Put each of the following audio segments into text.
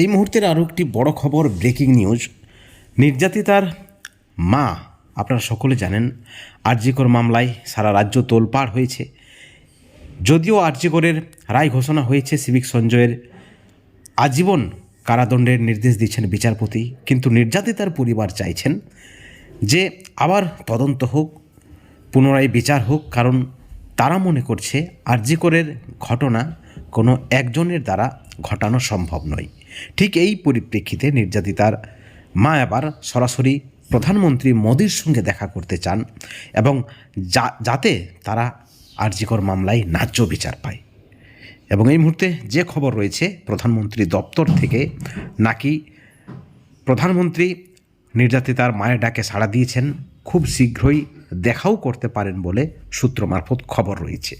এই মুহূর্তের আরও একটি বড় খবর ব্রেকিং নিউজ নির্যাতিতার মা, আপনারা সকলে জানেন, আরজিকর মামলায় সারা রাজ্য তোলপাড় হয়েছে। যদিও আরজিকরের রায় ঘোষণা হয়েছে সিভিক সঞ্জয়ের আজীবন কারাদণ্ডের নির্দেশ দিচ্ছেন বিচারপতি, কিন্তু নির্যাতিতার পরিবার চাইছেন যে আবার তদন্ত হোক, পুনরায় বিচার হোক, কারণ তারা মনে করছে আরজিকরের ঘটনা কোনো একজনের দ্বারা ঘটানো সম্ভব নয়। ঠিক এই পরিপ্রেক্ষিতে নির্যাতিতার মা এবার সরাসরি প্রধানমন্ত্রী মোদির সঙ্গে দেখা করতে চান এবং যাতে তারা আরজিকর মামলায় ন্যায্য বিচার পায়। এবং এই মুহূর্তে যে খবর রয়েছে প্রধানমন্ত্রী দপ্তর থেকে, নাকি প্রধানমন্ত্রী নির্যাতিতার মায়ের ডাকে সাড়া দিয়েছেন, খুব শীঘ্রই দেখাও করতে পারেন বলে সূত্র মারফত খবর রয়েছে।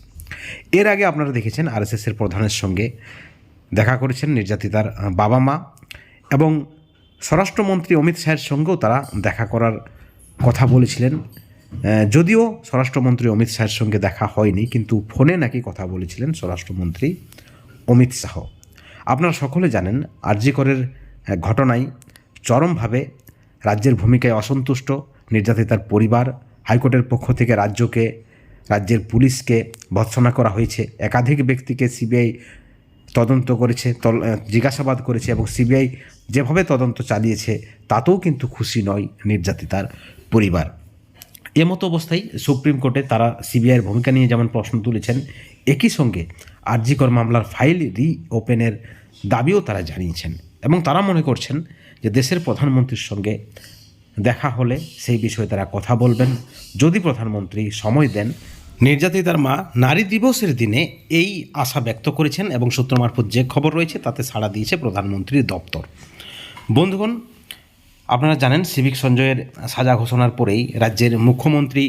এর আগে আপনারা দেখেছেন আরএসএসের প্রধানের সঙ্গে দেখা করেছেন নির্যাতিতার বাবা মা এবং স্বরাষ্ট্রমন্ত্রী অমিত শাহের সঙ্গেও তারা দেখা করার কথা বলেছিলেন। যদিও স্বরাষ্ট্রমন্ত্রী অমিত শাহের সঙ্গে দেখা হয়নি, কিন্তু ফোনে নাকি কথা বলেছিলেন স্বরাষ্ট্রমন্ত্রী অমিত শাহ। আপনারা সকলে জানেন আরজিকরের ঘটনায় চরমভাবে রাজ্যের ভূমিকায় অসন্তুষ্ট নির্যাতিতার পরিবার, হাইকোর্টের পক্ষ থেকে রাজ্যকে, রাজ্যের পুলিশকে ভৎসনা করা হয়েছে। একাধিক ব্যক্তিকে সিবিআই তদন্ত করেছে জিজ্ঞাসাবাদ করেছে এবং সিবিআই যেভাবে তদন্ত চালিয়েছে, তাতেও কিন্তু খুশি নয় নির্যাতিতার পরিবার। এমতো অবস্থায় সুপ্রিম কোর্টে তারা সিবিআইয়ের ভূমিকা নিয়ে যেমন প্রশ্ন তুলেছেন, একই সঙ্গে আরজিকর মামলার ফাইল রি ওপেনের দাবিও তারা জানিয়েছেন এবং তারা মনে করছেন যে দেশের প্রধানমন্ত্রীর সঙ্গে দেখা হলে সেই বিষয়ে তারা কথা বলবেন। যদি প্রধানমন্ত্রী সময় দেন নির্যাতিতার মা নারী দিবসের দিনে এই আশা ব্যক্ত করেছেন এবং সূত্র মারফত যে খবর রয়েছে তাতে সাড়া দিয়েছে প্রধানমন্ত্রীর দপ্তর। বন্ধুগণ, আপনারা জানেন সিভিক সঞ্জয়ের সাজা ঘোষণার পরেই রাজ্যের মুখ্যমন্ত্রী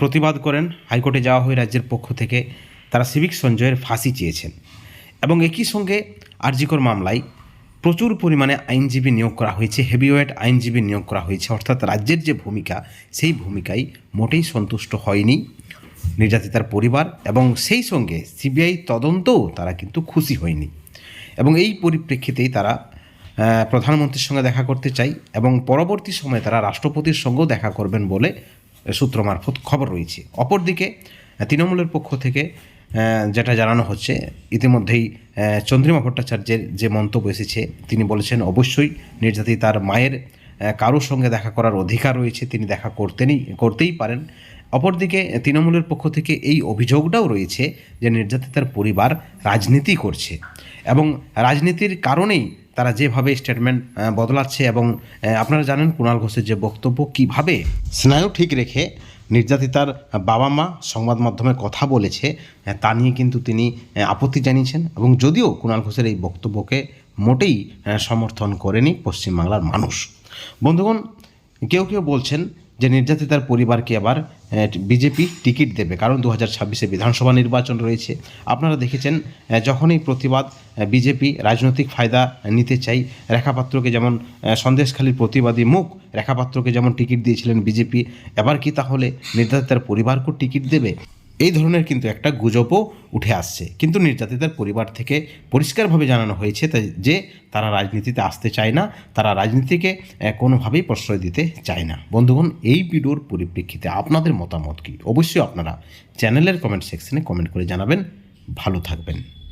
প্রতিবাদ করেন। হাইকোর্টে যাওয়া হয় রাজ্যের পক্ষ থেকে তারা সিভিক সঞ্জয়ের ফাঁসি চেয়েছেন এবং একই সঙ্গে আরজিকর মামলায় প্রচুর পরিমাণে আইনজীবী নিয়োগ করা হয়েছে, হেভিওয়েট আইনজীবী নিয়োগ করা হয়েছে। অর্থাৎ রাজ্যের যে ভূমিকা, সেই ভূমিকায় মোটেই সন্তুষ্ট হয়নি। নির্যাতিতার পরিবার এবং সেই সঙ্গে সিবিআই তদন্তও তারা কিন্তু খুশি হয়নি। এবং এই পরিপ্রেক্ষিতেই তারা প্রধানমন্ত্রীর সঙ্গে দেখা করতে চাই এবং পরবর্তী সময়ে তারা রাষ্ট্রপতির সঙ্গেও দেখা করবেন বলে সূত্র মারফত খবর রয়েছে। অপরদিকে তৃণমূলের পক্ষ থেকে যেটা জানানো হচ্ছে, ইতিমধ্যেই চন্দ্রিমা ভট্টাচার্যের যে মন্তব্য এসেছে, তিনি বলেছেন, অবশ্যই নির্যাতিতার মায়ের কারোর সঙ্গে দেখা করার অধিকার রয়েছে, তিনি দেখা করতেনই করতেই পারেন। অপরদিকে, তৃণমূলের পক্ষ থেকে এই অভিযোগটাও রয়েছে যে নির্যাতিতার পরিবার রাজনীতি করছে এবং রাজনীতির কারণেই তারা যেভাবে স্টেটমেন্ট বদলাচ্ছে এবং আপনারা জানেন কুণাল ঘোষের যে বক্তব্য, কীভাবে স্নায়ু ঠিক রেখে নির্যাতিতার বাবা মা সংবাদ মাধ্যমে কথা বলেছে তা নিয়ে কিন্তু তিনি আপত্তি জানিয়েছেন এবং যদিও কুণাল ঘোষের এই বক্তব্যকে মোটেই সমর্থন করেনি পশ্চিমবাংলার মানুষ। বন্ধুগণ, কেউ কেউ বলছেন যে নির্যাতিতার পরিবারকে আবার বিজেপি টিকিট দেবে। কারণ দু হাজার ছাব্বিশে বিধানসভা নির্বাচন রয়েছে। আপনারা দেখেছেন যখনই প্রতিবাদ বিজেপি রাজনৈতিক ফায়দা নিতে চাই, রেখাপাত্রকে যেমন সন্দেশখালীর প্রতিবাদী মুখ, রেখাপাত্রকে যেমন টিকিট দিয়েছিলেন বিজেপি, এবার কি তাহলে নির্যাতিতার পরিবারকেও টিকিট দেবে? এই ধরনের কিন্তু একটা গুজবও উঠে আসছে। কিন্তু নির্যাতিতার পরিবার থেকে পরিষ্কারভাবে জানানো হয়েছে যে তারা রাজনীতিতে আসতে চায় না, তারা রাজনীতিকে কোনোভাবেই প্রশ্রয় দিতে চায় না। বন্ধুগণ, এই ভিডিওর পরিপ্রেক্ষিতে আপনাদের মতামত কী? অবশ্যই আপনারা চ্যানেলের কমেন্ট সেকশনে কমেন্ট করে জানাবেন। ভালো থাকবেন।